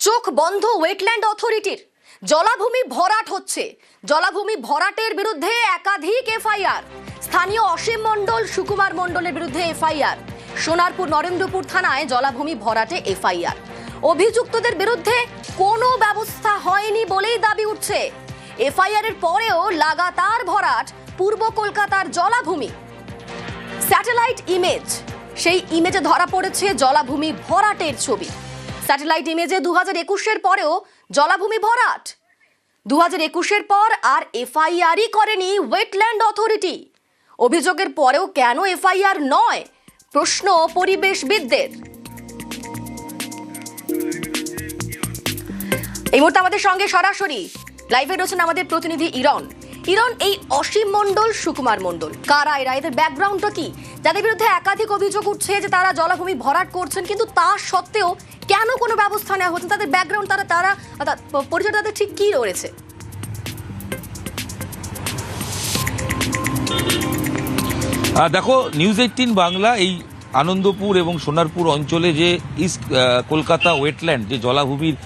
চোখ বন্ধ ওয়েটল্যান্ড অথরিটির। জলাভূমি ভরাট হচ্ছে। জলাভূমি ভরাটের বিরুদ্ধে একাধিক এফআইআর। স্থানীয় অসীম মণ্ডল, সুকুমার মণ্ডলের বিরুদ্ধে এফআইআর। সোনারপুর নরেন্দ্রপুর থানায় জলাভূমি ভরাটে এফআইআর। অভিযুক্তদের বিরুদ্ধে কোনো ব্যবস্থা হয়নি বলেই দাবি উঠছে। এফআইআর এর পরেও লাগাতার ভরাট পূর্ব কলকাতার জলাভূমি। Satellite image. সেই ইমেজে ধরা পড়েছে জলাভূমি ভরাটের ছবি। স্যাটেলাইট ইমেজে দু হাজার একুশের পরেও জলাভূমি ভরাট। দু হাজার একুশের পর আর এফআইআরই করেনি ওয়েটল্যান্ড অথরিটি। অভিযোগের পরেও কেন এফআইআর নয়? প্রশ্ন পরিবেশবিদদের। এই মুহূর্তে আমাদের সঙ্গে সরাসরি, লাইভে রয়েছেন আমাদের প্রতিনিধি ইরন। ইরন এই অসীম মণ্ডল, সুকুমার মণ্ডল। কারা এরা? এদের ব্যাকগ্রাউন্ডটা কি? যাদের বিরুদ্ধে একাধিক অভিযোগ উঠছে যে তারা জলাভূমি ভরাট করছেন, কিন্তু তা সত্ত্বেও কেন কোনো ব্যবস্থা নেওয়া হচ্ছে? তাদের ব্যাকগ্রাউন্ড তারা তারা পরিচয় তাদের ঠিক কি রয়েছে? দেখো নিউজ এইটিন বাংলা, এই আনন্দপুর এবং সোনারপুর অঞ্চলে যে ইস্ট কলকাতা ওয়েটল্যান্ড যে জলাভূমির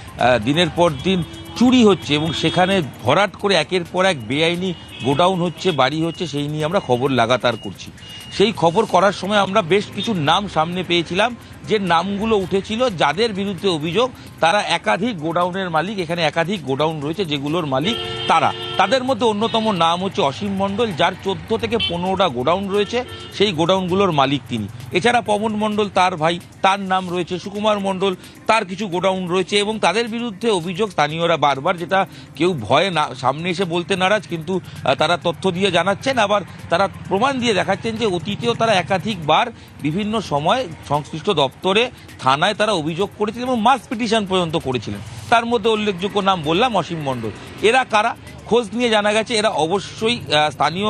দিনের পর দিন চুরি হচ্ছে এবং সেখানে ভরাট করে একের পর এক বেআইনি গোডাউন হচ্ছে, বাড়ি হচ্ছে, সেই নিয়ে আমরা খবর লাগাতার করছি। সেই খবর করার সময় আমরা বেশ কিছু নাম সামনে পেয়েছিলাম, যে নামগুলো উঠেছিল, যাদের বিরুদ্ধে অভিযোগ, তারা একাধিক গোডাউনের মালিক, এখানে একাধিক গোডাউন রয়েছে যেগুলোর মালিক তারা। তাদের মধ্যে অন্যতম নাম হচ্ছে অসীম মণ্ডল, যার চোদ্দ থেকে পনেরোটা গোডাউন রয়েছে। সেই গোডাউনগুলোর মালিক তিনি। এছাড়া পবন মণ্ডল তার ভাই, তার নাম রয়েছে সুকুমার মণ্ডল। তার কিছু গোডাউন রয়েছে এবং তাদের বিরুদ্ধে অভিযোগ স্থানীয়রা বারবার, যেটা কেউ ভয়ে না, সামনে এসে বলতে নারাজ, কিন্তু তারা তথ্য দিয়ে জানাচ্ছেন। আবার তারা প্রমাণ দিয়ে দেখাচ্ছেন যে অতীতেও তারা একাধিকবার বিভিন্ন সময় সংশ্লিষ্ট দপ্তরে, থানায় তারা অভিযোগ করেছিলেন এবং মাস পিটিশন পর্যন্ত করেছিলেন। তার মধ্যে উল্লেখযোগ্য নাম বললাম, অসীম মণ্ডল। এরা কারা? খোঁজ নিয়ে জানা গেছে এরা অবশ্যই স্থানীয়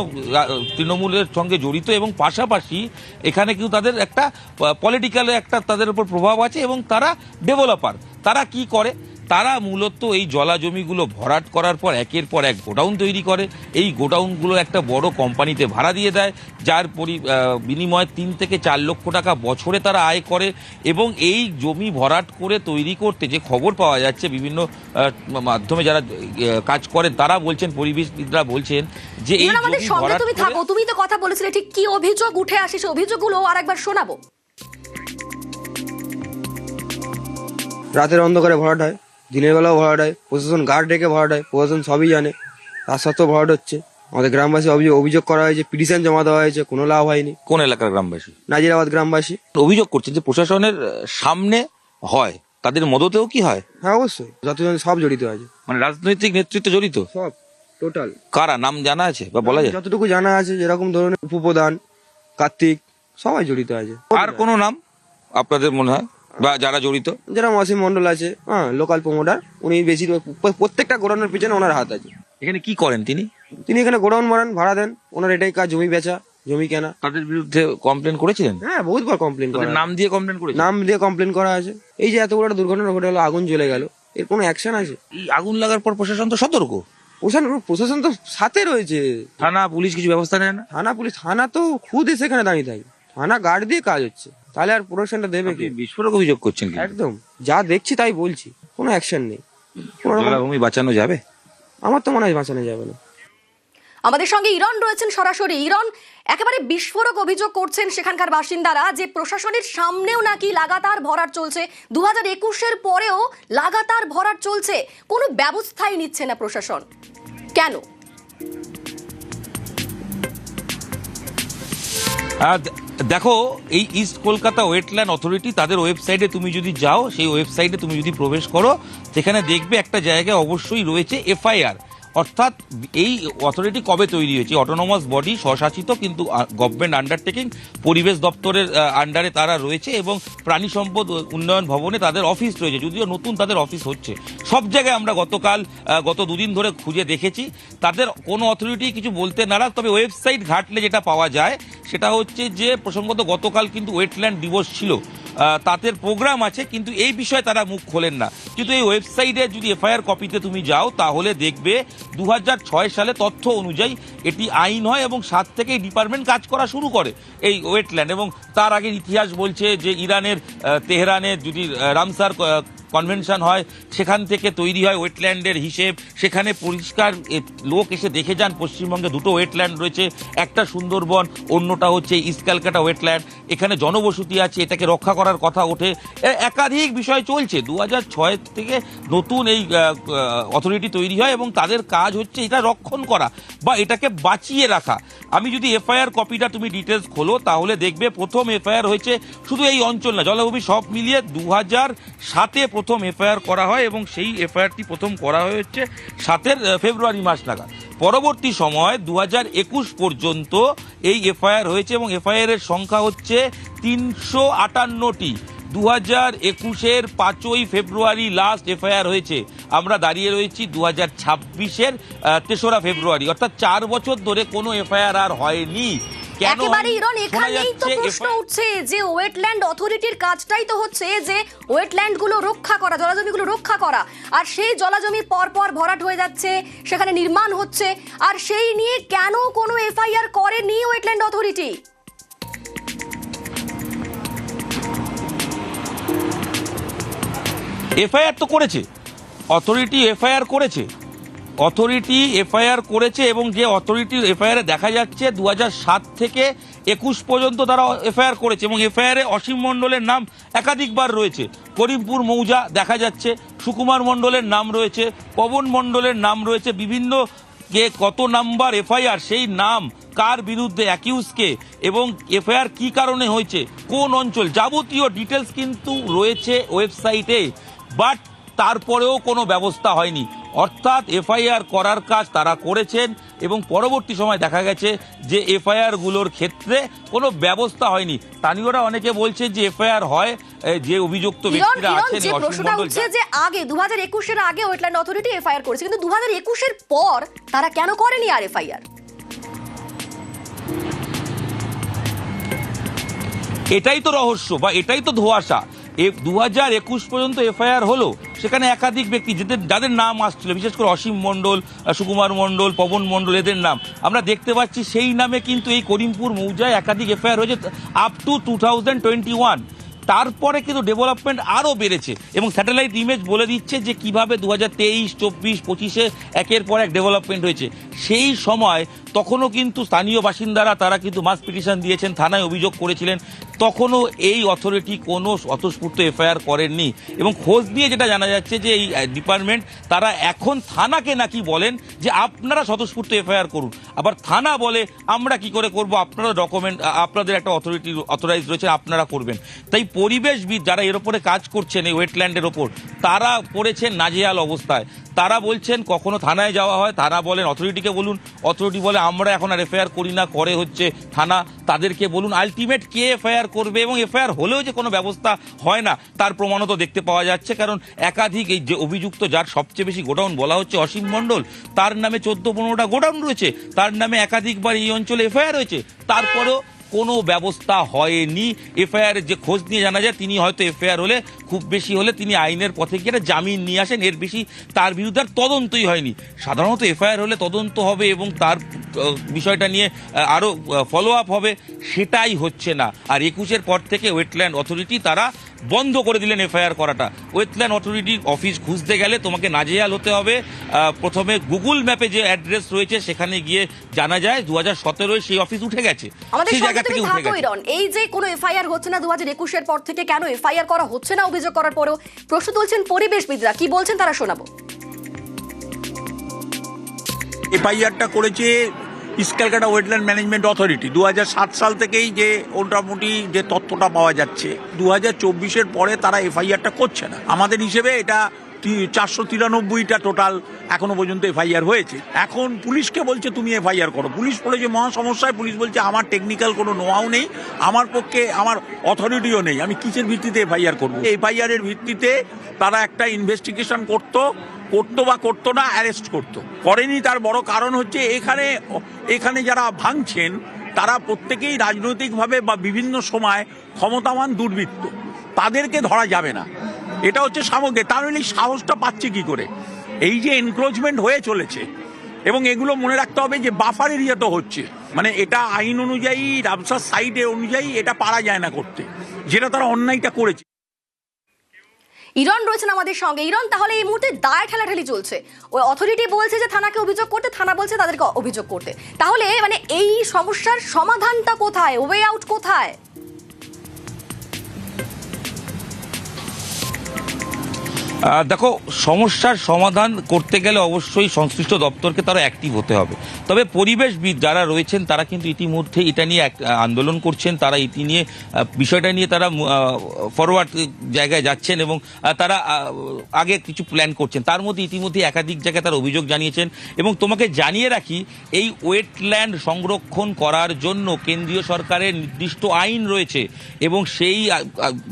তৃণমূলের সঙ্গে জড়িত এবং পাশাপাশি এখানে কিন্তু তাদের একটা পলিটিক্যাল একটা তাদের উপর প্রভাব আছে এবং তারা ডেভেলপার তারা কি করে? তারা মূলত এই জলা জমিগুলো ভরাট করার পর একের পর এক গোডাউন তৈরি করে। এই গোডাউনগুলো একটা বড় কোম্পানিতে ভাড়া দিয়ে দেয় যার পরি বিনিময়ে তিন থেকে চার লক্ষ টাকা বছরে তারা আয় করে এবং এই জমি ভরাট করে তৈরি করতে যে খবর পাওয়া যাচ্ছে বিভিন্ন মাধ্যমে যারা কাজ করেন তারা বলছেন পরিবেশবিদরা বলছেন যে এই তুমি থাকো তুমি তো কথা বলেছিলে ঠিক কি অভিযোগ উঠে আসে সেই অভিযোগগুলো আরেকবার শোনাবো। রাতের অন্ধকারে ভরাট হয়। দিনের বেলাও ভরাট হয় প্রশাসন গার্ড রেখে ভরাট হয় প্রশাসন সবই জানে। তার সত্ত্বেও ভরাট হচ্ছে। আমাদের গ্রামবাসী অভিযোগ অভিযোগ করা হয়েছে পিটিশন জমা দেওয়া হয়েছে কোনো লাভ হয়নি। কোন এলাকার গ্রামবাসী? নাজিরাবাদ গ্রামবাসী। অভিযোগ করছেন যে প্রশাসনের সামনে হয়। তাদের মদতেও কি হয়? হ্যাঁ অবশ্যই। যতজন সব জড়িত আছে। মানে রাজনৈতিক নেতৃত্ব জড়িত? সব টোটাল কারা? নাম জানা আছে বা বলা যায়? যতটুকু জানা আছে যেরকম ধরুন উপপ্রধান কার্তিক সবাই জড়িত আছে। আর কোনো নাম আপনাদের মনে হয়? বা যারা জড়িত? যেরকম অসীম মন্ডল আছে হ্যাঁ লোকাল প্রমোটার উনি বেশি প্রত্যেকটা গোডাউনের পিছনে ওনার হাত আছে। এখানে কি করেন তিনি? তিনি এখানে গোডাউন মারান ভাড়া দেন ওনার এটাই কাজ জমি বেচা জমি কেনা। তাদের বিরুদ্ধে কমপ্লেন করেছিলেন? হ্যাঁ বহুতবার কমপ্লেন করা। নাম দিয়ে কমপ্লেন করেছেন নাম দিয়ে কমপ্লেন করা আছে। এই যে এত বড় একটা দুর্ঘটনা ঘটে গেলো আগুন জ্বলে গেল এর কোনো অ্যাকশন আছে? এই আগুন লাগার পর প্রশাসন তো সতর্ক। প্রশাসন প্রশাসন তো সাথে রয়েছে। থানা পুলিশ কিছু ব্যবস্থা নেয় না? থানা পুলিশ থানা তো খুদ সেখানে দাঁড়িয়ে থাকে। থানা গার্ড দিয়ে কাজ হচ্ছে। তাহলে আর প্রোডাকশনটা দেবে কি? বিস্ফোরক অভিযোগ করছেন কি? একদম। যা দেখছি তাই বলছি কোনো অ্যাকশন নেই। জলাভূমি বাঁচানো যাবে? আমার তো মনে হয় বাঁচানো যাবে না। আমাদের সঙ্গে ইরন রয়েছেন সরাসরি। ইরন একেবারে বিস্ফোরক অভিযোগ করছেন সেখানকার বাসিন্দারা যে প্রশাসনের সামনেও নাকি লাগাতার ভরাট চলছে। দু হাজার একুশের পরেও লাগাতার ভরাট চলছে। কোনো ব্যবস্থাই নিচ্ছে না প্রশাসন। কেন? দেখো, এই ইস্ট কলকাতা ওয়েটল্যান্ড অথরিটি তাদের ওয়েবসাইটে তুমি যদি যাও, সেই ওয়েবসাইটে তুমি যদি প্রবেশ করো, সেখানে দেখবে একটা জায়গায় অবশ্যই রয়েছে এফআইআর অর্থাৎ এই অথরিটি কবে তৈরি হয়েছে? অটোনোমাস বডি স্বশাসিত কিন্তু গভর্নমেন্ট আন্ডারটেকিং পরিবেশ দপ্তরের আন্ডারে তারা রয়েছে এবং প্রাণী সম্পদ উন্নয়ন ভবনে তাদের অফিস রয়েছে। যদিও নতুন তাদের অফিস হচ্ছে। সব জায়গায় আমরা গতকাল গত দুদিন ধরে খুঁজে দেখেছি। তাদের কোনো অথরিটি কিছু বলতে নারাজ, তবে ওয়েবসাইট ঘাটলে যেটা পাওয়া যায়, সেটা হচ্ছে যে, প্রসঙ্গত গতকাল কিন্তু ওয়েটল্যান্ড দিবস ছিল। তাদের প্রোগ্রাম আছে, কিন্তু এই বিষয়ে তারা মুখ খোলেন না। কিন্তু এই ওয়েবসাইটে যদি এফআইআর কপিতে তুমি যাও, তাহলে দেখবে দু হাজার ছয় সালে তথ্য অনুযায়ী এটি আইন হয় এবং সাত থেকে ডিপার্টমেন্ট কাজ করা শুরু করে এই ওয়েটল্যান্ড এবং তার আগের ইতিহাস বলছে যে, ইরানের তেহরানের তেহরানে যদি রামসার কনভেনশন হয়, সেখান থেকে তৈরি হয় ওয়েটল্যান্ডের হিসেব, সেখানে পরিষ্কার লোক এসে দেখে যান পশ্চিমবঙ্গে দুটো ওয়েটল্যান্ড রয়েছে, একটা সুন্দরবন, অন্যটা হচ্ছে ইস্ট ক্যালকাটা ওয়েটল্যান্ড, এখানে জনবসতি আছে, এটাকে রক্ষা করার কথা ওঠে। একাধিক বিষয় চলছে দু হাজার ছয় থেকে নতুন এই অথরিটি তৈরি হয় এবং তাদের কাজ হচ্ছে এটা রক্ষণ করা বা এটাকে বাঁচিয়ে রাখা। আমি যদি এফআইআর কপিটা তুমি ডিটেলস খোলো, তাহলে দেখবে প্রথম এফআইআর হয়েছে শুধু এই অঞ্চল না, জলাভূমি সব মিলিয়ে দু হাজার সাতে প্রথম এফআইআর করা হয় এবং সেই এফআইআরটি প্রথম করা হয়েছে সাতের ফেব্রুয়ারি মাস নাগাদ। পরবর্তী সময় দু একুশ পর্যন্ত এই এফআইআর হয়েছে এবং এফআইআর এর সংখ্যা হচ্ছে তিনশো আটান্নটি। দু হাজার একুশের পাঁচই ফেব্রুয়ারি লাস্ট এফআইআর হয়েছে। আমরা দাঁড়িয়ে রয়েছি দু হাজার ছাব্বিশের তেসরা ফেব্রুয়ারি। অর্থাৎ চার বছর ধরে কোনো এফআইআর আর হয়নি। একেবারে? ইরন এখানেই তো প্রশ্ন উঠছে যে ওয়েটল্যান্ড অথরিটির কাজটাই তো হচ্ছে যে ওয়েটল্যান্ডগুলো রক্ষা করা জলাজমিগুলো রক্ষা করা। আর সেই জলাজমি পর পর ভরাট হয়ে যাচ্ছে সেখানে নির্মাণ হচ্ছে। আর সেই নিয়ে কেন কোনো এফআইআর করেনি ওয়েটল্যান্ড অথরিটি এফআইআর তো করেছে। অথরিটি এফআইআর করেছে। অথরিটি এফআইআর করেছে এবং যে অথরিটি এফআইআর দেখা যাচ্ছে দু সাত থেকে একুশ পর্যন্ত তারা এফআইআর করেছে এবং এফআইআর অসীম মণ্ডলের নাম একাধিকবার রয়েছে। করিমপুর মৌজা দেখা যাচ্ছে, সুকুমার মণ্ডলের নাম রয়েছে, পবন মণ্ডলের নাম রয়েছে, বিভিন্ন কে কত নাম্বার এফআইআর, সেই নাম কার বিরুদ্ধে অ্যাকিউজকে এবং এফআইআর কি কারণে হয়েছে, কোন অঞ্চল, যাবতীয় ডিটেলস কিন্তু রয়েছে ওয়েবসাইটে বাট তারপরেও কোনো ব্যবস্থা হয়নি। অর্থাৎ এফআইআর করার কাজ তারা করেছেন এবং পরবর্তী সময় দেখা গেছে যে এফআইআরগুলোর ক্ষেত্রে কোনো ব্যবস্থা হয়নি। স্থানীয়রা অনেকে বলছে যে এফআইআর হয় যে অভিযুক্ত ব্যক্তিরা আছেন যে প্রশ্নটা উঠছে যে আগে দু হাজার একুশের আগে ওয়েটল্যান্ড অথরিটি এফআইআর করেছে কিন্তু দু হাজার একুশের পর তারা কেন করেনি আর এফআইআর? এটাই তো রহস্য বা এটাই তো ধোয়াশা। দু হাজার একুশ পর্যন্ত এফআইআর হলো। সেখানে একাধিক ব্যক্তি যাদের যাদের নাম আসছিল, বিশেষ করে অসীম মণ্ডল সুকুমার মণ্ডল, পবন মণ্ডল, এদের নাম। আমরা দেখতে পাচ্ছি সেই নামে কিন্তু এই করিমপুর মৌজায় একাধিক এফআইআর হয়েছে up to two thousand twenty one তারপরে কিন্তু ডেভেলপমেন্ট আরও বেড়েছে এবং স্যাটেলাইট ইমেজ বলে দিচ্ছে যে কীভাবে দু হাজার তেইশ, চব্বিশ, পঁচিশে একের পর এক ডেভেলপমেন্ট হয়েছে। সেই সময় তখনও কিন্তু স্থানীয় বাসিন্দারা, তারা কিন্তু মাস পিটিশন দিয়েছেন, থানায় অভিযোগ করেছিলেন। তখনও এই অথরিটি কোনো স্বতঃস্ফূর্ত এফআইআর করেননি। এবং খোঁজ নিয়ে যেটা জানা যাচ্ছে যে এই ডিপার্টমেন্ট তারা এখন থানাকে নাকি বলেন যে আপনারা স্বতঃস্ফূর্ত এফআইআর করুন। আবার থানা বলে, আমরা কি করে করব? আপনারা ডকুমেন্ট আপনাদের একটা অথরিটি অথরাইজ রয়েছে, আপনারা করবেন। তাই পরিবেশবিদ যারা এর ওপরে কাজ করছেন, এই ওয়েটল্যান্ডের ওপর, তারা পড়েছেন নাজেহাল অবস্থায়। তারা বলছেন কখনো থানায় যাওয়া হয়, তারা বলেন অথরিটিকে বলুন অথরিটি বলে আমরা এখন আর এফআইআর করি না, করে হচ্ছে থানা, তাদেরকে বলুন আলটিমেট কে এফআইআর করবে এবং এফআইআর হলেও যে কোনো ব্যবস্থা হয় না, তার প্রমাণও তো দেখতে পাওয়া যাচ্ছে, কারণ একাধিক এই যে অভিযুক্ত যার সবচেয়ে বেশি গোডাউন বলা হচ্ছে অসীম মণ্ডল, তার নামে চোদ্দ পনেরোটা গোডাউন রয়েছে, তার নামে একাধিকবার এই অঞ্চলে এফআইআর রয়েছে তারপরেও কোনো ব্যবস্থা হয়নি। এফআইআর যে খোঁজ নিয়ে জানা যায়, তিনি হয়তো এফআইআর হলে, খুব বেশি হলে তিনি আইনের পথে গিয়ে জামিন নিয়ে আসেন। এর বেশি তার বিরুদ্ধে আর তদন্তই হয়নি। সাধারণত এফআইআর হলে তদন্ত হবে এবং তার বিষয়টা নিয়ে আরও ফলো আপ হবে, সেটাই হচ্ছে না। আর একুশের পর থেকে ওয়েটল্যান্ড অথরিটি তারা বন্ধ করে দিলেন এফআইআর করাটা। ওয়েটল্যান্ড অথরিটির অফিস খুঁজতে গেলে তোমাকে নাজেহাল হতে হবে। প্রথমে গুগল ম্যাপে যে অ্যাড্রেস রয়েছে সেখানে গিয়ে জানা যায় দু হাজার সতেরোয় সেই অফিস উঠে গেছে। আমাদের সেই জায়গা থেকে উঠে গেছে। এই যে কোনো এফআইআর হচ্ছে না দু হাজার একুশের পর থেকে কেন এফআইআর করা হচ্ছে না অভিযোগ করার পরেও? প্রশ্ন তুলছেন পরিবেশবিদরা। কি বলছেন তারা শোনাবো। এফআইআরটা করেছে east Calcutta wetland management authority দু সাল থেকেই যে মোটামুটি যে তথ্যটা পাওয়া যাচ্ছে দু হাজার পরে তারা এফআইআরটা করছে না। আমাদের হিসেবে এটা চারশো তিরানব্বইটা টোটাল এখনও পর্যন্ত এফআইআর হয়েছে। এখন পুলিশকে বলছে, তুমি এফআইআর করো। পুলিশ পড়েছে মহা সমস্যায় পুলিশ বলছে, আমার টেকনিক্যাল কোনো নোয়াও নেই, আমার পক্ষে আমার অথরিটিও নেই, আমি কিসের ভিত্তিতে এফআইআর করব? এফআইআর এর ভিত্তিতে তারা একটা ইনভেস্টিগেশন করতো করতো বা করতো না অ্যারেস্ট করতো। করেনি তার বড় কারণ হচ্ছে, এখানে এখানে যারা ভাঙছেন, তারা প্রত্যেকেই রাজনৈতিকভাবে বা বিভিন্ন সময় ক্ষমতাবান দুর্বৃত্ত। তাদেরকে ধরা যাবে না। এটা হচ্ছে সামগ্রী। নইলে এই সাহসটা পাচ্ছে কি করে? এই যে এনক্রোচমেন্ট হয়ে চলেছে, এবং এগুলো মনে রাখতে হবে যে বাফার এরিয়া তো হচ্ছে। মানে এটা আইন অনুযায়ী, রামসার সাইডে অনুযায়ী এটা পারা যায় না করতে। যেটা তারা অন্যায়টা করেছে। ইরন রয়েছেন আমাদের সঙ্গে। ইরন তাহলে এই মুহূর্তে দায় ঠেলাঠেলি চলছে। ওই অথরিটি বলছে যে থানাকে অভিযোগ করতে, থানা বলছে তাদেরকে অভিযোগ করতে। তাহলে মানে এই সমস্যার সমাধানটা কোথায়? ওয়ে আউট কোথায়? দেখো, সমস্যার সমাধান করতে গেলে অবশ্যই সংশ্লিষ্ট দপ্তরকে তারা অ্যাক্টিভ হতে হবে। তবে পরিবেশবিদ যারা রয়েছেন, তারা কিন্তু ইতিমধ্যে এটা নিয়ে আন্দোলন করছেন। তারা এটি নিয়ে বিষয়টা নিয়ে তারা ফরওয়ার্ড জায়গায় যাচ্ছেন এবং তারা আগে কিছু প্ল্যান করছেন। তার মধ্যে ইতিমধ্যে একাধিক জায়গায় তারা অভিযোগ জানিয়েছেন এবং তোমাকে জানিয়ে রাখি, এই ওয়েটল্যান্ড সংরক্ষণ করার জন্য কেন্দ্রীয় সরকারের নির্দিষ্ট আইন রয়েছে এবং সেই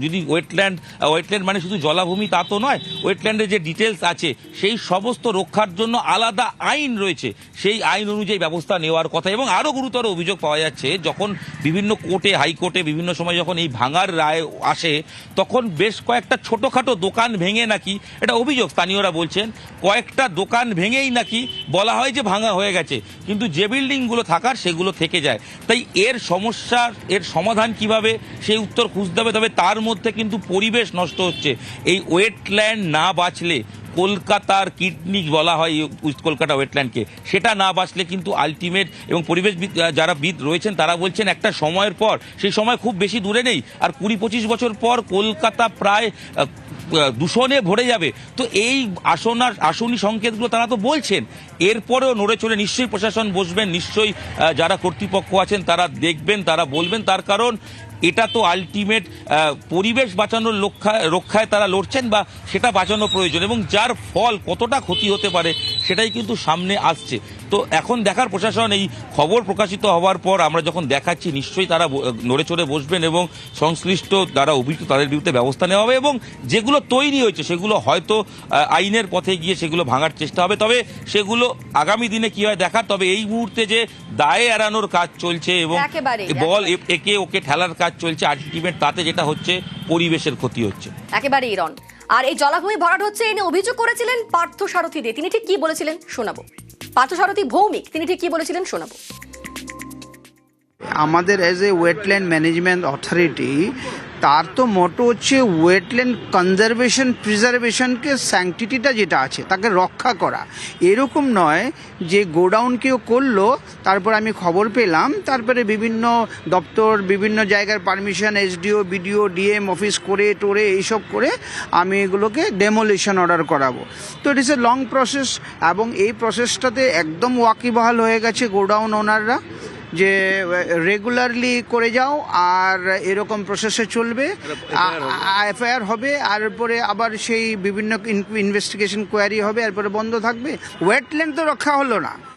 যদি ওয়েটল্যান্ড ওয়েটল্যান্ড মানে শুধু জলাভূমি তা তো নয় ওয়েটল্যান্ডের যে ডিটেলস আছে, সেই সমস্ত রক্ষার জন্য আলাদা আইন রয়েছে। সেই আইন অনুযায়ী ব্যবস্থা নেওয়ার কথা এবং আরও গুরুতর অভিযোগ পাওয়া যাচ্ছে, যখন বিভিন্ন কোর্টে, হাইকোর্টে বিভিন্ন সময় যখন এই ভাঙার রায় আসে, তখন বেশ কয়েকটা ছোটোখাটো দোকান ভেঙে নাকি, এটা অভিযোগ স্থানীয়রা বলছেন, কয়েকটা দোকান ভেঙেই নাকি বলা হয় যে ভাঙা হয়ে গেছে। কিন্তু যে বিল্ডিংগুলো থাকার, সেগুলো থেকে যায়। তাই এর সমস্যার এর সমাধান কীভাবে, সেই উত্তর খুঁজতে হবে, তবে তার মধ্যে কিন্তু পরিবেশ নষ্ট হচ্ছে। এই ওয়েটল্যান্ড না বাঁচলে কলকাতার কিডনি বলা হয় ইস্ট কলকাতা ওয়েটল্যান্ডকে। সেটা না বাঁচলে কিন্তু আলটিমেট এবং পরিবেশবিদ আহ, যারা বিদ রয়েছেন তারা বলছেন একটা সময়ের পর সেই সময় খুব বেশি দূরে নেই আর কুড়ি পঁচিশ বছর পর কলকাতা প্রায় দূষণে ভরে যাবে। তো এই আসনার আসনি সংকেতগুলো তারা তো বলছেন। এরপরেও নড়ে চড়ে নিশ্চয়ই প্রশাসন বসবেন নিশ্চয়ই যারা কর্তৃপক্ষ আছেন তারা দেখবেন তারা বলবেন। তার কারণ এটা তো আলটিমেট পরিবেশ বাঁচানোর লক্ষ্যায় রক্ষায় তারা লড়ছেন বা সেটা বাঁচানো প্রয়োজন এবং যার ফল কতটা ক্ষতি হতে পারে সেটাই কিন্তু সামনে আসছে। তো এখন দেখার প্রশাসন এই খবর প্রকাশিত হওয়ার পর আমরা যখন দেখাচ্ছি নিশ্চয়ই তারা নড়ে চড়ে বসবেন এবং সংশ্লিষ্ট যারা অভিযুক্ত তাদের বিরুদ্ধে ব্যবস্থা নেওয়া হবে এবং যেগুলো তৈরি হয়েছে সেগুলো হয়তো আইনের পথে গিয়ে সেগুলো ভাঙার চেষ্টা হবে। তবে সেগুলো আগামী দিনে কি হয় দেখার? তবে এই মুহূর্তে যে দায়ে এড়ানোর কাজ চলছে এবং বল একে ওকে ঠেলার কাজ চলছে আলটিমেট তাতে যেটা হচ্ছে পরিবেশের ক্ষতি হচ্ছে। একেবারে ইরন আর এই জলাভূমি ভরাট হচ্ছে এনে অভিযোগ করেছিলেন পার্থ সারথী দে। তিনি ঠিক কি বলেছিলেন? শোনাবো। পার্থ সারথী ভৌমিক তিনি ঠিক কি বলেছিলেন শোনাবো। আমাদের as a wetland management authority তার তো মোটো হচ্ছে ওয়েটল্যান্ড কনজারভেশন প্রিজার্ভেশনকে স্যাংটিটিটা যেটা আছে, তাকে রক্ষা করা। এরকম নয় যে গোডাউন কেউ করল, তারপর আমি খবর পেলাম, তারপরে বিভিন্ন দপ্তর, বিভিন্ন জায়গার permission SDO BDO DM office করে, টোরে, এইসব করে আমি এগুলোকে ডেমোলিশন অর্ডার করাবো। তো ইট ইস এ লং প্রসেস এবং এই প্রসেসটাতে একদম ওয়াকিবহাল হয়ে গেছে গোডাউন ওনাররা যে রেগুলারলি করে যাও আর এরকম প্রসেসে চলবে। এফআইআর হবে। আর পরে আবার সেই বিভিন্ন ইনভেস্টিগেশন কোয়ারি হবে এরপরে বন্ধ থাকবে। ওয়েটল্যান্ড তো রক্ষা হলো না।